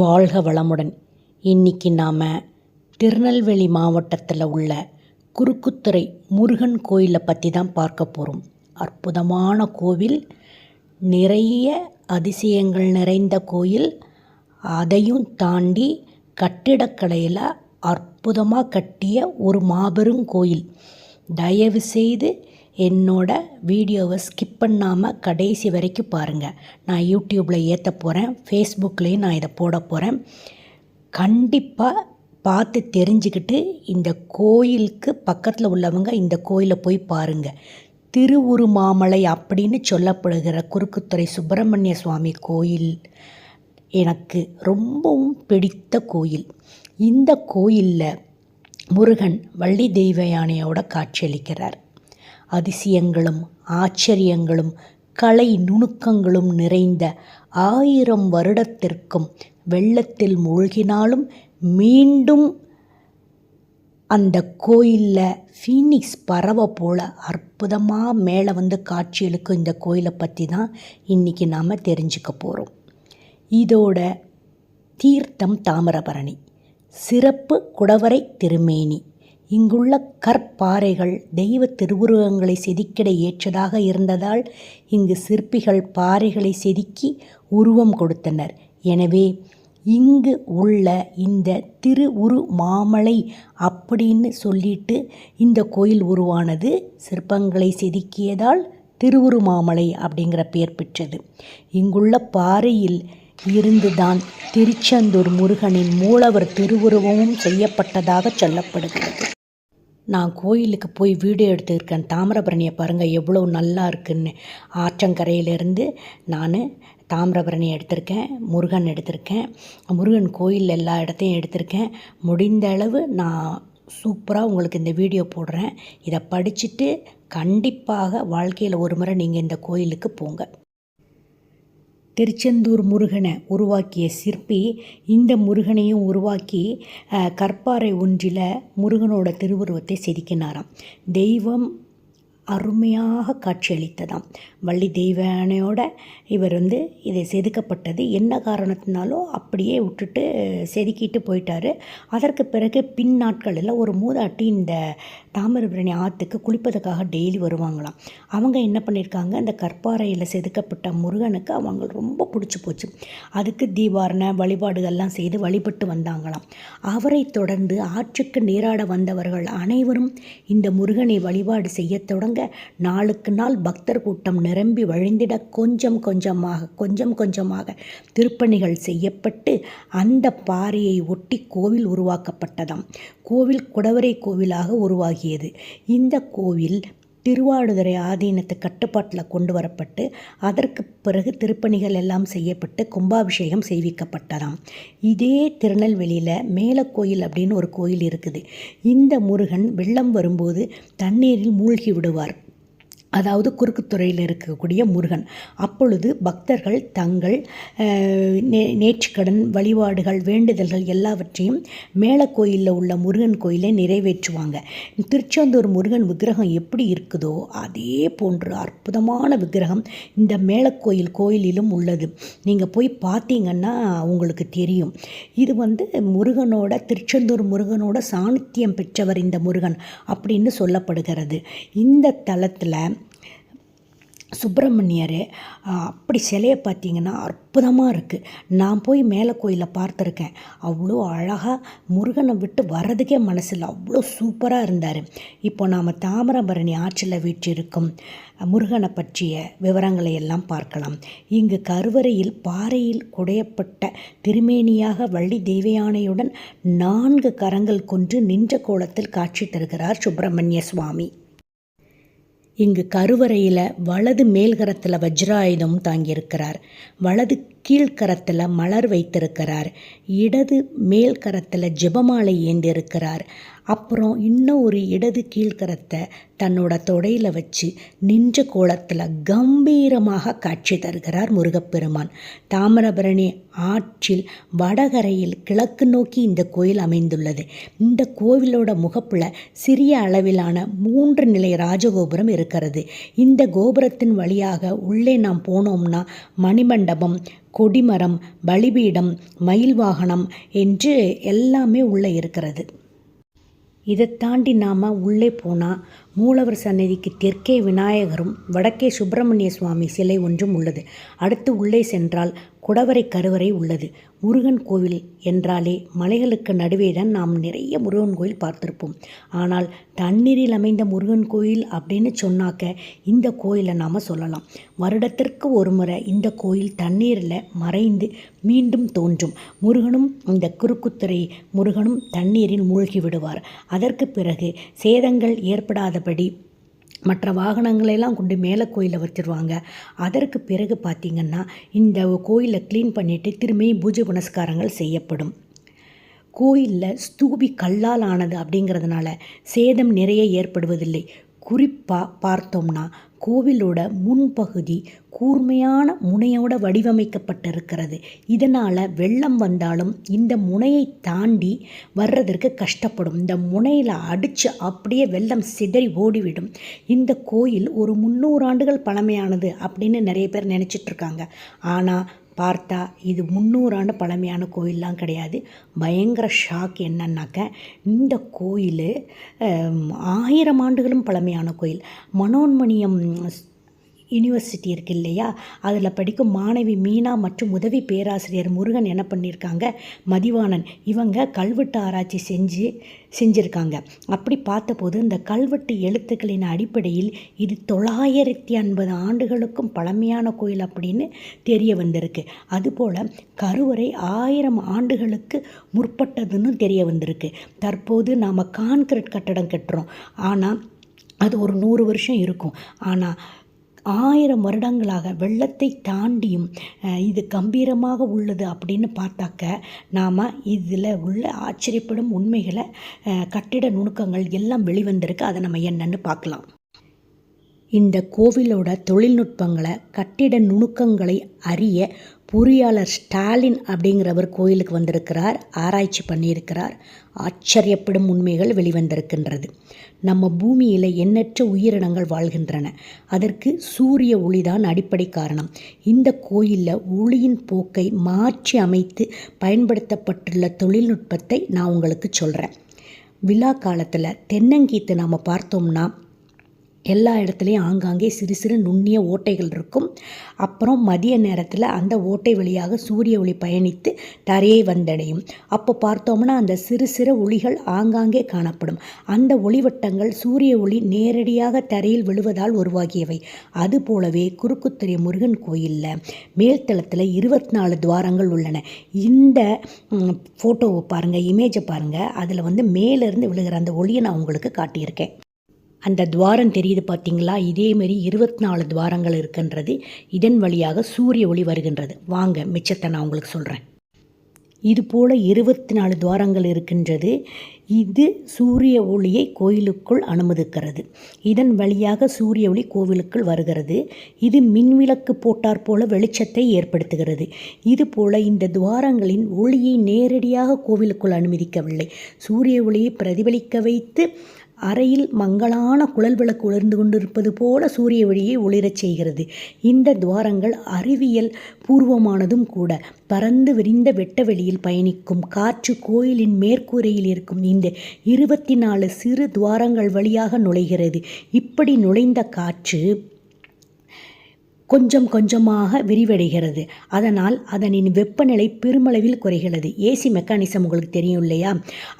வாழ்க வளமுடன். இன்னைக்கு நாம் திருநெல்வேலி மாவட்டத்தில் உள்ள குறுக்குத்துறை முருகன் கோயிலை பற்றி தான் பார்க்க போகிறோம் அற்புதமான கோவில் நிறைய அதிசயங்கள் நிறைந்த கோயில். அதையும் தாண்டி கட்டிடக்கலையில் அற்புதமாக கட்டிய ஒரு மாபெரும் கோயில். தயவு செய்து என்னோட வீடியோவை ஸ்கிப் பண்ணாமல் கடைசி வரைக்கும் பாருங்கள் நான் யூடியூப்பில் ஏற்ற போகிறேன் ஃபேஸ்புக்லேயும் நான் இதை போட போகிறேன் கண்டிப்பாக பார்த்து தெரிஞ்சுக்கிட்டு இந்த கோயிலுக்கு பக்கத்தில் உள்ளவங்க இந்த கோயிலை போய் பாருங்கள் திருவுருமாமலை அப்படின்னு சொல்லப்படுகிற குறுக்குத்துறை சுப்பிரமணிய சுவாமி கோயில் எனக்கு ரொம்பவும் பிடித்த கோயில். இந்த கோயிலில் முருகன் வள்ளி தெய்வயானையோட காட்சியளிக்கிறார் அதிசயங்களும் ஆச்சரியங்களும் கலை நுணுக்கங்களும் நிறைந்த ஆயிரம் வருடத்திற்கும் வெள்ளத்தில் மூழ்கினாலும் மீண்டும் அந்த கோயிலில் ஃபீனிக்ஸ் பறவை போல் அற்புதமாக மேலே வந்து காட்சியளிக்கும் இந்த கோயிலை பற்றி தான் இன்றைக்கி நாம் தெரிஞ்சுக்க போகிறோம் இதோட தீர்த்தம் தாமிரபரணி. சிறப்பு குடவரை திருமேனி. இங்குள்ள கற்பாறைகள் தெய்வ திருவுருவங்களை செதுக்கிட ஏற்றதாக இருந்ததால் இங்கு சிற்பிகள் பாறைகளை செதுக்கி உருவம் கொடுத்தனர். எனவே இங்கு உள்ள இந்த திரு உரு மாமலை அப்படின்னு சொல்லிட்டு இந்த கோயில் உருவானது சிற்பங்களை செதுக்கியதால் திருவுருமாமலை அப்படிங்கிற பெயர் பெற்றது. இங்குள்ள பாறையில் இருந்துதான் திருச்செந்தூர் முருகனின் மூலவர் திருவுருவமும் செய்யப்பட்டதாக சொல்லப்படுகிறது. நான் கோயிலுக்கு போய் வீடியோ எடுத்துருக்கேன். தாமிரபரணியை பாருங்கள் எவ்வளோ நல்லா இருக்குன்னு. ஆற்றங்கரையிலேருந்து நான் தாமிரபரணி எடுத்திருக்கேன் முருகன் எடுத்திருக்கேன். முருகன் கோயில் எல்லா இடத்தையும் எடுத்திருக்கேன். முடிந்த அளவு நான் சூப்பராக உங்களுக்கு இந்த வீடியோ போடுறேன். இதை படிச்சுட்டு கண்டிப்பாக வாழ்க்கையில் ஒரு முறை நீங்கள் இந்த கோயிலுக்கு போங்க. திருச்செந்தூர் முருகனை உருவாக்கிய சிற்பி இந்த முருகனையும் உருவாக்கி கற்பாறை ஒன்றில் முருகனோட திருவுருவத்தை செதுக்கினாராம். தெய்வம் அருமையாக காட்சியளித்ததாம். வள்ளி தெய்வானையோட இவர் வந்து இதை செதுக்கப்பட்டது. என்ன காரணத்தினாலும் அப்படியே விட்டுட்டு செதுக்கிட்டு போயிட்டார். அதற்கு பிறகு பின் நாட்களில் ஒரு மூதாட்டி இந்த தாமிரபரணி ஆற்றுக்கு குளிப்பதற்காக டெய்லி வருவாங்களாம். அவங்க என்ன பண்ணியிருக்காங்க அந்த கற்பாறையில் செதுக்கப்பட்ட முருகனுக்கு அவங்க ரொம்ப பிடிச்சி போச்சு. அதுக்கு தீபாரண வழிபாடுகள்லாம் செய்து வழிபட்டு வந்தாங்களாம். அவரை தொடர்ந்து ஆற்றுக்கு நீராட வந்தவர்கள் அனைவரும் இந்த முருகனை வழிபாடு செய்ய தொடங்க நாளுக்கு நாள் பக்தர் கூட்டம் நிரம்பி வழிந்திட கொஞ்சம் கொஞ்சமாக கொஞ்சம் கொஞ்சமாக திருப்பணிகள் செய்யப்பட்டு அந்த பாறையை ஒட்டி கோவில் உருவாக்கப்பட்டதாம். கோவில் குடவரை கோவிலாக உருவாகியது. இந்த கோவில் திருவாடுதுறை ஆதீனத்து கட்டுப்பாட்டில் கொண்டு வரப்பட்டு அதற்கு பிறகு திருப்பணிகள் எல்லாம் செய்யப்பட்டு கும்பாபிஷேகம் செய்விக்கப்பட்டதாம். இதே திருநெல்வேலியில் மேலக்கோயில் அப்படின்னு ஒரு கோயில் இருக்குது. இந்த முருகன் வெள்ளம் வரும்போது தண்ணீரில் மூழ்கி விடுவார். அதாவது குறுக்குத்துறையில் இருக்கக்கூடிய முருகன். அப்பொழுது பக்தர்கள் தங்கள் நே நேற்றுக்கடன் வழிபாடுகள் வேண்டுதல்கள் எல்லாவற்றையும் மேலக்கோயிலில் உள்ள முருகன் கோயிலை நிறைவேற்றுவாங்க. திருச்செந்தூர் முருகன் விக்கிரகம் எப்படி இருக்குதோ அதே போன்று அற்புதமான விக்கிரகம் இந்த மேலக்கோயில் கோயிலிலும் உள்ளது. நீங்கள் போய் பார்த்தீங்கன்னா உங்களுக்கு தெரியும். இது வந்து முருகனோட திருச்செந்தூர் முருகனோட சாணித்தியம் பெற்றவர் இந்த முருகன் அப்படின்னு சொல்லப்படுகிறது. இந்த தலத்தில் சுப்பிரமணியர் அப்படி சிலையை பார்த்தீங்கன்னா அற்புதமாக இருக்குது நான் போய் மேலே கோயிலில் பார்த்துருக்கேன். அவ்வளோ அழகாக முருகனை விட்டு வர்றதுக்கே மனசில் அவ்வளோ சூப்பராக இருந்தார். இப்போ நாம் தாமிரபரணி ஆற்றில் வீற்றிருக்கும் முருகனை பற்றிய விவரங்களை எல்லாம் பார்க்கலாம். இங்கு கருவறையில் பாறையில் குடையப்பட்ட திருமேனியாக வள்ளி தெய்வயானையுடன் நான்கு கரங்கள் கொன்று நின்ற கோலத்தில் காட்சி தருகிறார் சுப்பிரமணிய சுவாமி. இங்கு கருவறையில் வலது மேல்கரத்தில் வஜ்ராயுதம் தாங்கியிருக்கிறார். வலது கீழ்கரத்தில் மலர் வைத்திருக்கிறார். இடது மேல்கரத்தில் ஜெபமாலை ஏந்தியிருக்கிறார். அப்புறம் இன்னும் ஒரு இடது கீழ்கரத்தை தன்னோட தொடையில் வச்சு நின்ற கோலத்தில் கம்பீரமாக காட்சி தருகிறார் முருகப்பெருமான். தாமிரபரணி ஆற்றில் வடகரையில் கிழக்கு நோக்கி இந்த கோயில் அமைந்துள்ளது. இந்த கோவிலோட முகப்பில் சிறிய அளவிலான மூன்று நிலை ராஜகோபுரம் இருக்கிறது. இந்த கோபுரத்தின் வழியாக உள்ளே நாம் போனோம்னா மணிமண்டபம் கொடிமரம் பலிபீடம் மயில் வாகனம் என்று எல்லாமே உள்ளே இருக்கிறது. இதை தாண்டி நாம் உள்ளே போனால் மூலவர் சன்னதிக்கு தெற்கே விநாயகரும் வடக்கே சுப்பிரமணிய சுவாமி சிலை ஒன்றும் உள்ளது. அடுத்து உள்ளே சென்றால் குடவரை கருவறை உள்ளது. முருகன் கோவில் என்றாலே மலைகளுக்கு நடுவே தான் நாம் நிறைய முருகன் கோயில் பார்த்துருப்போம். ஆனால் தண்ணீரில் அமைந்த முருகன் கோயில் அப்படின்னு சொன்னாக்க இந்த கோயிலை நாம் சொல்லலாம். வருடத்திற்கு ஒரு முறை இந்த கோயில் தண்ணீரில் மறைந்து மீண்டும் தோன்றும். முருகனும் இந்த குறுக்குத்துறை முருகனும் தண்ணீரில் மூழ்கி விடுவார். அதற்கு பிறகு சேதங்கள் ஏற்படாதபடி மற்ற வாகனங்களெல்லாம் கொண்டு மேலே கோயிலில் வச்சுருவாங்க. அதற்கு பிறகு பார்த்திங்கன்னா இந்த கோயிலை க்ளீன் பண்ணிவிட்டு திரும்பியும் பூஜை புனஸ்காரங்கள் செய்யப்படும். கோயிலில் ஸ்தூபி கல்லால் ஆனது அப்படிங்கிறதுனால சேதம் நிறைய ஏற்படுவதில்லை. குறிப்பாக பார்த்தோம்னா கோவிலோட முன்பகுதி கூர்மையான முனையோட வடிவமைக்கப்பட்டிருக்கிறது. இதனால் வெள்ளம் வந்தாலும் இந்த முனையை தாண்டி வர்றதற்கு கஷ்டப்படும். இந்த முனையில் அடித்து அப்படியே வெள்ளம் சிதறி ஓடிவிடும். இந்த கோயில் ஒரு முந்நூறு ஆண்டுகள் பழமையானது அப்படின்னு நிறைய பேர் நினச்சிட்ருக்காங்க. ஆனால் பார்த்தா இது முந்நூறாண்டு பழமையான கோயிலெலாம் கிடையாது. பயங்கர ஷாக் என்னன்னாக்க இந்த கோயில் ஆயிரம் ஆண்டுகளும் பழமையான கோயில். மனோன்மணியம் யூனிவர்சிட்டி இருக்குது இல்லையா? அதில் படிக்கும் மாணவி மீனா மற்றும் உதவி பேராசிரியர் முருகன் என்ன பண்ணியிருக்காங்க மதிவாணன். இவங்க கல்வெட்டு ஆராய்ச்சி செஞ்சு செஞ்சுருக்காங்க. அப்படி பார்த்தபோது இந்த கல்வெட்டு எழுத்துக்களின் அடிப்படையில் இது தொள்ளாயிரத்தி ஐம்பது ஆண்டுகளுக்கும் பழமையான கோயில் அப்படின்னு தெரிய வந்திருக்கு. அதுபோல் கருவறை ஆயிரம் ஆண்டுகளுக்கு முற்பட்டதுன்னு தெரிய வந்திருக்கு. தற்போது நாம் கான்கிரீட் கட்டடம் கட்டுறோம். ஆனால் அது ஒரு நூறு வருஷம் இருக்கும். ஆனால் ஆயிரம் வருடங்களாக வெள்ளத்தை தாண்டியும் இது கம்பீரமாக உள்ளது அப்படின்னு பார்த்தாக்க நாம் இதில் உள்ள ஆச்சரியப்படும் உண்மைகளை கட்டிட நுணுக்கங்கள் எல்லாம் வெளிவந்திருக்கு. அதை நம்ம என்னன்னு பார்க்கலாம். இந்த கோவிலோட தொழில்நுட்பங்களை கட்டிட நுணுக்கங்களை அறிய பொறியாளர் ஸ்டாலின் அப்படிங்கிறவர் கோயிலுக்கு வந்திருக்கிறார் ஆராய்ச்சி பண்ணியிருக்கிறார். ஆச்சரியப்படும் உண்மைகள் வெளிவந்திருக்கின்றது. நம்ம பூமியில் எண்ணற்ற உயிரினங்கள் வாழ்கின்றன. அதற்கு சூரிய ஒளிதான் அடிப்படை காரணம். இந்த கோயிலில் ஒளியின் போக்கை மாற்றி அமைத்து பயன்படுத்தப்பட்டுள்ள தொழில்நுட்பத்தை நான் உங்களுக்கு சொல்கிறேன் விழா காலத்தில் தென்னங்கீத்து நாம் பார்த்தோம்னா எல்லா இடத்துலையும் ஆங்காங்கே சிறு சிறு நுண்ணிய ஓட்டைகள் இருக்கும். அப்புறம் மதிய நேரத்தில் அந்த ஓட்டை வழியாக சூரிய ஒளி பயணித்து தரையை வந்தடையும். அப்போ பார்த்தோம்னா அந்த சிறு சிறு ஒளிகள் ஆங்காங்கே காணப்படும். அந்த ஒளிவட்டங்கள் சூரிய ஒளி நேரடியாக தரையில் விழுவதால் உருவாகியவை. அதுபோலவே குறுக்குத்துறை முருகன் கோயிலில் மேல்தளத்தில் இருபத்தி நாலு துவாரங்கள் உள்ளன. இந்த ஃபோட்டோவை பாருங்கள் இமேஜை பாருங்கள் அதில் வந்து மேலேருந்து விழுகிற அந்த ஒளியை நான் உங்களுக்கு காட்டியிருக்கேன். அந்த துவாரம் தெரியுது பார்த்தீங்களா? இதேமாரி இருபத்தி நாலு துவாரங்கள் இருக்கின்றது. இதன் வழியாக சூரிய ஒளி வருகின்றது. வாங்க மிச்சத்தை நான் உங்களுக்கு சொல்கிறேன் இது போல் இருபத்தி நாலு துவாரங்கள் இருக்கின்றது. இது சூரிய ஒளியை கோயிலுக்குள் அனுமதிக்கிறது. இதன் வழியாக சூரிய ஒளி கோவிலுக்குள் வருகிறது. இது மின்விளக்கு போட்டார் போல வெளிச்சத்தை ஏற்படுத்துகிறது. இது போல இந்த துவாரங்களின் ஒளியை நேரடியாக கோவிலுக்குள் அனுமதிக்கவில்லை. சூரிய ஒளியை பிரதிபலிக்க வைத்து அறையில் மங்களான குழல் விளக்கு உலர்ந்து கொண்டிருப்பது போல சூரிய ஒளியை ஒளிரச் செய்கிறது. இந்த துவாரங்கள் அறிவியல் பூர்வமானதும் கூட. பறந்து விரிந்த வெட்ட வெளியில் பயணிக்கும் காற்று கோயிலின் மேற்கூரையில் இருக்கும் இந்த இருபத்தி நாலு சிறு துவாரங்கள் வழியாக நுழைகிறது. இப்படி நுழைந்த காற்று கொஞ்சம் கொஞ்சமாக விரிவடைகிறது. அதனால் அதனின் வெப்பநிலை பெருமளவில் குறைகிறது. ஏசி மெக்கானிசம் உங்களுக்கு தெரியும் இல்லையா?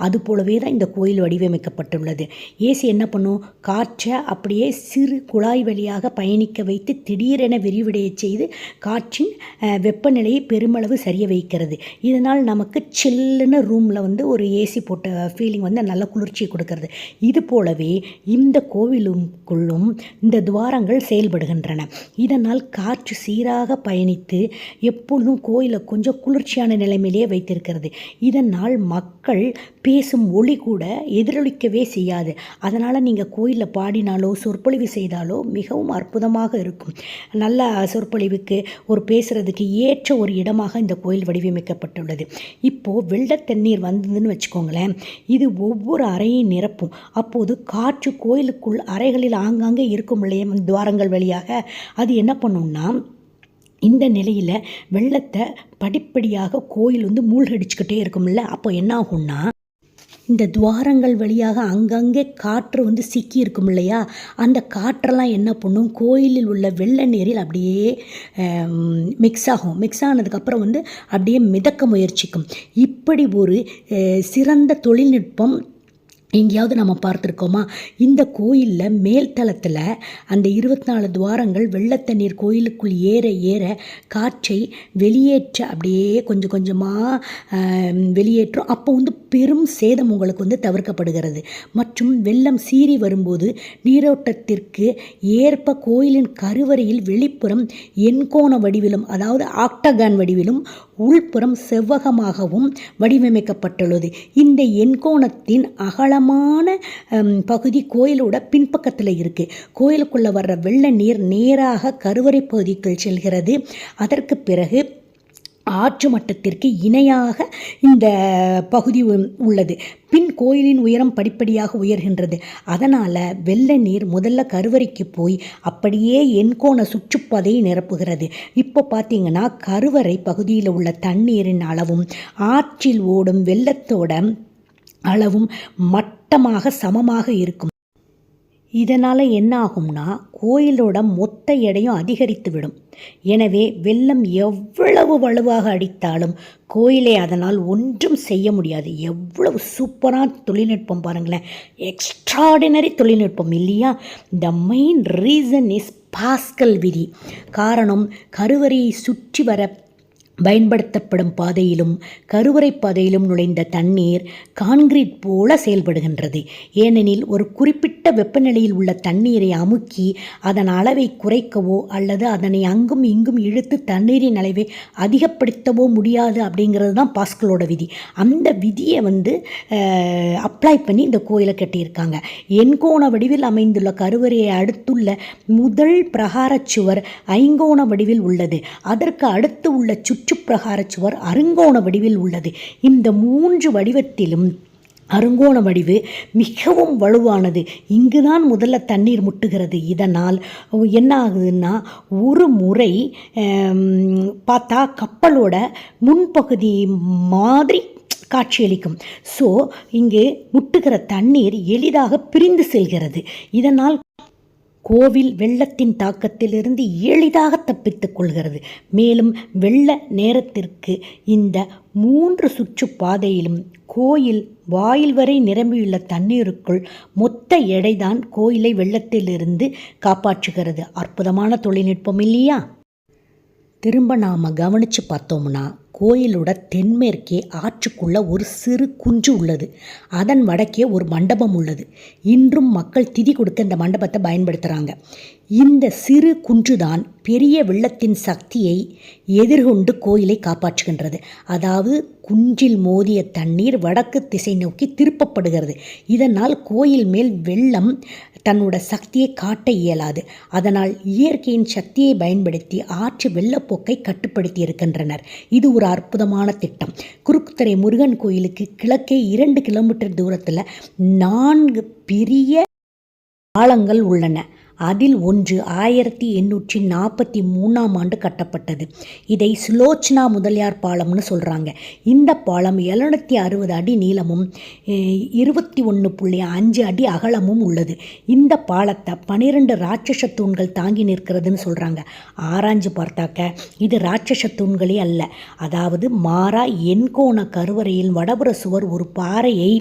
அது போலவே தான் இந்த கோயில் வடிவமைக்கப்பட்டுள்ளது. ஏசி என்ன பண்ணும்? காற்றை அப்படியே சிறு குழாய் வழியாக பயணிக்க வைத்து திடீரென விரிவடைய செய்து காற்றின் வெப்பநிலையை பெருமளவு சரிய வைக்கிறது. இதனால் நமக்கு சில்லுன்னு ரூமில் வந்து ஒரு ஏசி போட்ட ஃபீலிங் வந்து நல்ல குளிர்ச்சியை கொடுக்கறது. இது போலவே இந்த கோவிலுக்குள்ளும் இந்த துவாரங்கள் செயல்படுகின்றன. இதனால் காற்று சீராக பயணித்து எப்பொழுதும் கோயிலை கொஞ்சம் குளிர்ச்சியான நிலைமையிலே வைத்திருக்கிறது. இதனால் மக்கள் பேசும் ஒளி கூட எதிரொலிக்கவே செய்யாது. அதனால் நீங்கள் கோயிலில் பாடினாலோ சொற்பொழிவு செய்தாலோ மிகவும் அற்புதமாக இருக்கும். நல்ல சொற்பொழிவுக்கு ஒரு பேசுகிறதுக்கு ஏற்ற ஒரு இடமாக இந்த கோயில் வடிவமைக்கப்பட்டுள்ளது. இப்போது வெள்ள தண்ணீர் வந்ததுன்னு வச்சுக்கோங்களேன் இது ஒவ்வொரு அறையும் நிரப்பும். அப்போது காற்று கோயிலுக்குள் அறைகளில் ஆங்காங்கே இருக்கும் இல்லையே? துவாரங்கள் வழியாக. அது என்ன பண்ணும்னா இந்த நிலையில் வெள்ளத்தை படிப்படியாக கோயில் வந்து மூழ்கடிச்சுக்கிட்டே இருக்கும்ல. அப்போ என்ன ஆகும்னா இந்த துவாரங்கள் வழியாக அங்கங்கே காற்று வந்து சிக்கி இருக்கும் இல்லையா? அந்த காற்றெல்லாம் என்ன பண்ணும்? கோயிலில் உள்ள வெள்ள நீரில் அப்படியே மிக்ஸ் ஆகும். மிக்ஸ் ஆனதுக்கப்புறம் வந்து அப்படியே மிதக்க முயற்சிக்கும். இப்படி ஒரு சிறந்த தொழில்நுட்பம் எங்கேயாவது நம்ம பார்த்துருக்கோமா? இந்த கோயிலில் மேல்தளத்தில் அந்த இருபத்தி நாலு துவாரங்கள் வெள்ளத்தண்ணீர் கோயிலுக்குள் ஏற ஏற காற்றை வெளியேற்ற அப்படியே கொஞ்சம் கொஞ்சமாக வெளியேற்றும். அப்போ வந்து பெரும் சேதம் உங்களுக்கு வந்து தவிர்க்கப்படுகிறது. மற்றும் வெள்ளம் சீறி வரும்போது நீரோட்டத்திற்கு ஏற்ப கோயிலின் கருவறையில் வெளிப்புறம் எண்கோண வடிவிலும் அதாவது ஆக்டகான் வடிவிலும் உள்புறம் செவ்வகமாகவும் வடிவமைக்கப்பட்டுள்ளது. இந்த எண்கோணத்தின் அகலமான ஹம், பகுதி கோயிலோட பின்பக்கத்தில் இருக்குது கோயிலுக்குள்ளே வர்ற வெள்ள நீர் நேராக கருவறை பகுதிக்குள் செல்கிறது. அதற்கு பிறகு ஆற்று மட்டத்திற்கு இணையாக இந்த பகுதி உள்ளது. பின் கோயிலின் உயரம் படிப்படியாக உயர்கின்றது. அதனால் வெள்ள நீர் முதல்ல கருவறைக்கு போய் அப்படியே எண்கோண சுற்றுப்பாதையை நிரப்புகிறது. இப்போ பார்த்தீங்கன்னா கருவறை பகுதியில் உள்ள தண்ணீரின் அளவும் ஆற்றில் ஓடும் வெள்ளத்தோட அளவும் மட்டமாக சமமாக இருக்கும். இதனால் என்ன ஆகும்னா கோயிலோட மொத்த எடையும் அதிகரித்து விடும் எனவே வெள்ளம் எவ்வளவு வலுவாக அடித்தாலும் கோயிலை அதனால் ஒன்றும் செய்ய முடியாது. எவ்வளவு சூப்பரான தொழில்நுட்பம் பாருங்களேன். எக்ஸ்ட்ராடினரி தொழில்நுட்பம் இல்லையா? The main reason is Pascal விதி. காரணம் கருவறையை சுற்றி வர பயன்படுத்தப்படும் பாதையிலும் கருவறை பாதையிலும் நுழைந்த தண்ணீர் கான்கிரீட் போல செயல்படுகின்றது. ஏனெனில் ஒரு குறிப்பிட்ட வெப்பநிலையில் உள்ள தண்ணீரை அமுக்கி அதன் அளவை குறைக்கவோ அல்லது அதனை அங்கும் இங்கும் இழுத்து தண்ணீரின் அளவை அதிகப்படுத்தவோ முடியாது அப்படிங்கிறது தான் பாஸ்கலோட விதி. அந்த விதியை வந்து அப்ளை பண்ணி இந்த கோயிலை கட்டியிருக்காங்க. எண்கோண வடிவில் அமைந்துள்ள கருவறையை அடுத்துள்ள முதல் பிரகாரச் சுவர் ஐங்கோண வடிவில் உள்ளது. அதற்கு அடுத்து உள்ள சுற்றுப்பிரகார சுவர் அருங்கோண வடிவில் உள்ளது. இந்த மூன்று வடிவத்திலும் அருங்கோண வடிவு மிகவும் வலுவானது. இங்குதான் முதல்ல தண்ணீர் முட்டுகிறது. இதனால் என்ன ஆகுதுன்னா ஒரு முறை பார்த்தா கப்பலோட முன்பகுதி மாதிரி காட்சியளிக்கும். ஸோ இங்கே முட்டுகிற தண்ணீர் எளிதாக பிரிந்து செல்கிறது. இதனால் கோவில் வெள்ளத்தின் தாக்கத்திலிருந்து எளிதாக தப்பித்துக் கொள்கிறது. மேலும் வெள்ள நேரத்திற்கு இந்த மூன்று சுற்றுப்பாதையிலும் கோயில் வாயில் வரை நிரம்பியுள்ள தண்ணீருக்குள் மொத்த எடைதான் கோயிலை வெள்ளத்திலிருந்து காப்பாற்றுகிறது. அற்புதமான தொழில்நுட்பம் இல்லையா? திரும்ப நாம் கவனித்து பார்த்தோம்னா கோயிலோட தென்மேற்கே ஆற்றுக்குள்ள ஒரு சிறு குஞ்சு உள்ளது. அதன் வடக்கே ஒரு மண்டபம் உள்ளது. இன்றும் மக்கள் திதி கொடுக்க இந்த மண்டபத்தை பயன்படுத்துகிறாங்க இந்த சிறு குன்றுதான் பெரிய வெள்ளத்தின் சக்தியை எதிர்கொண்டு கோயிலை காப்பாற்றுகின்றது. அதாவது குன்றில் மோதிய தண்ணீர் வடக்கு திசை நோக்கி திருப்பப்படுகிறது. இதனால் கோயில் மேல் வெள்ளம் தன்னோட சக்தியை காட்ட இயலாது. அதனால் இயற்கையின் சக்தியை பயன்படுத்தி ஆற்று வெள்ளப்போக்கை கட்டுப்படுத்தி இருக்கின்றனர் இது ஒரு அற்புதமான திட்டம். குறுக்குத்தரை முருகன் கோயிலுக்கு கிழக்கே இரண்டு கிலோமீட்டர் தூரத்தில் நான்கு பெரிய பாலங்கள் உள்ளன. அதில் ஒன்று ஆயிரத்தி எண்ணூற்றி நாற்பத்தி மூணாம் ஆண்டு கட்டப்பட்டது. இதை சுலோச்சனா முதலியார் பாலம்னு சொல்கிறாங்க இந்த பாலம் எழுநூற்றி அறுபது அடி நீளமும் இருபத்தி ஒன்று புள்ளி அஞ்சு அடி அகலமும் உள்ளது. இந்த பாலத்தை பனிரெண்டு ராட்சச தூண்கள் தாங்கி நிற்கிறதுன்னு சொல்கிறாங்க ஆராய்ஞ்சு பார்த்தாக்க இது ராட்சச தூண்களே அல்ல. அதாவது மாறா எண்கோண கருவறையில் வடபுற சுவர் ஒரு பாறையை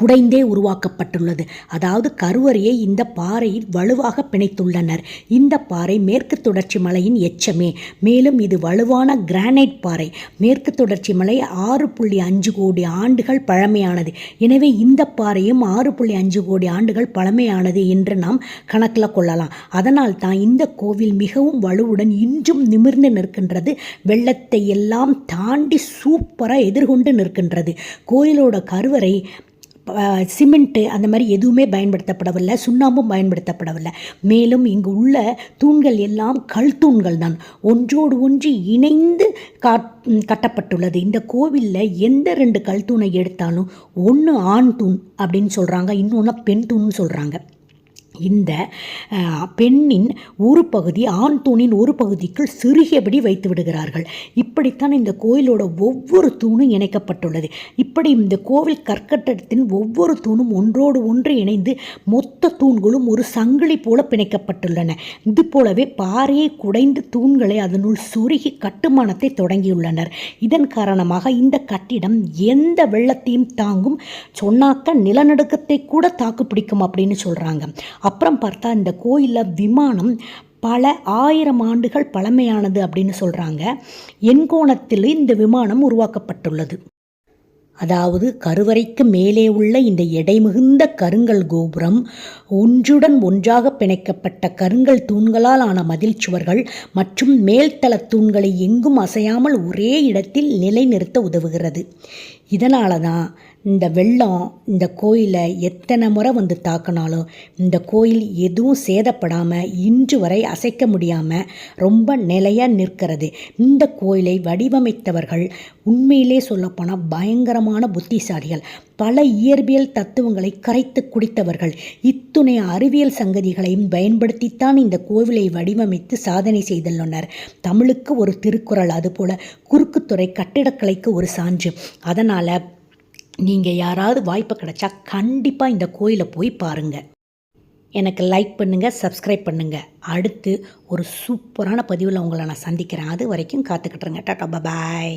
குடைந்தே உருவாக்கப்பட்டுள்ளது. அதாவது கருவறையை இந்த பாறையில் வலுவாக பிணைத்துள்ளனர். இந்த பாறை மேற்கு தொடர்ச்சி மலையின் எச்சமே. மேலும் இது வலுவான கிரானைட் பாறை. மேற்கு தொடர்ச்சி மலை ஆறு புள்ளி அஞ்சு கோடி ஆண்டுகள் பழமையானது. எனவே இந்த பாறையும் ஆறு புள்ளி அஞ்சு கோடி ஆண்டுகள் பழமையானது என்று நாம் கணக்கில் கொள்ளலாம். அதனால் தான் இந்த கோவில் மிகவும் வலுவுடன் இன்றும் நிமிர்ந்து நிற்கின்றது. வெள்ளத்தை எல்லாம் தாண்டி சூப்பராக எதிர்கொண்டு நிற்கின்றது. கோயிலோட கருவறை சிமெண்ட்டு அந்த மாதிரி எதுவுமே பயன்படுத்தப்படவில்லை. சுண்ணாம்பும் பயன்படுத்தப்படவில்லை. மேலும் இங்கு உள்ள தூண்கள் எல்லாம் கல் தூண்கள் தான். ஒன்றோடு ஒன்று இணைந்து காட் கட்டப்பட்டுள்ளது. இந்த கோவிலில் எந்த ரெண்டு கல் தூணை எடுத்தாலும் ஒன்று ஆண் தூண் அப்படின்னு சொல்கிறாங்க இன்னொன்று பெண் தூண்னு சொல்கிறாங்க இந்த பெண்ணின் ஒரு பகுதி ஆண் தூணின் ஒரு பகுதிக்குள் சிறுகியபடி வைத்து விடுகிறார்கள். இப்படித்தான் இந்த கோயிலோட ஒவ்வொரு தூணும் இணைக்கப்பட்டுள்ளது. இப்படி இந்த கோவில் கற்கட்டத்தின் ஒவ்வொரு தூணும் ஒன்றோடு ஒன்று இணைந்து மொத்த தூண்களும் ஒரு சங்கிலி போல பிணைக்கப்பட்டுள்ளன. இது போலவே பாறையை குடைந்து தூண்களை அதனுள் சுருகி கட்டுமானத்தை தொடங்கியுள்ளனர். இதன் காரணமாக இந்த கட்டிடம் எந்த வெள்ளத்தையும் தாங்கும் சொன்னாக்க நிலநடுக்கத்தை கூட தாக்கு பிடிக்கும் அப்படின்னு சொல்கிறாங்க அப்புறம் பார்த்தா இந்த கோயிலில் விமானம் பல ஆயிரம் ஆண்டுகள் பழமையானது அப்படின்னு சொல்கிறாங்க எண்கோணத்தில் இந்த விமானம் உருவாக்கப்பட்டுள்ளது. அதாவது கருவறைக்கு மேலே உள்ள இந்த எடை மிகுந்த கருங்கல் கோபுரம் ஒன்றுடன் ஒன்றாக பிணைக்கப்பட்ட கருங்கல் தூண்களால் ஆன மதில் சுவர்கள் மற்றும் மேல்தள தூண்களை எங்கும் அசையாமல் ஒரே இடத்தில் நிலைநிறுத்த உதவுகிறது. இதனால தான் இந்த வெள்ளம் இந்த கோயிலை எத்தனை முறை வந்து தாக்கினாலும் இந்த கோயில் எதுவும் சேதப்படாமல் இன்று வரை அசைக்க முடியாமல் ரொம்ப நிலையாக நிற்கிறது. இந்த கோயிலை வடிவமைத்தவர்கள் உண்மையிலே சொல்லப்போனால் பயங்கரமான புத்திசாலிகள். பல இயற்பியல் தத்துவங்களை கரைத்து குடித்தவர்கள். இத்துணை அறிவியல் சங்கதிகளையும் பயன்படுத்தித்தான் இந்த கோவிலை வடிவமைத்து சாதனை செய்துள்ளனர். தமிழுக்கு ஒரு திருக்குறள் அதுபோல குறுக்குத்துறை கட்டிடக்கலைக்கு ஒரு சான்று. அதனால் நீங்கள் யாராவது வாய்ப்பு கிடைச்சா கண்டிப்பாக இந்த கோயிலை போய் பாருங்கள் எனக்கு லைக் பண்ணுங்கள் சப்ஸ்கிரைப் பண்ணுங்கள் அடுத்து ஒரு சூப்பரான பதிவில் உங்களை நான் சந்திக்கிறேன். அது வரைக்கும் காத்துக்கிட்டுருங்க டாட்டா பாய்.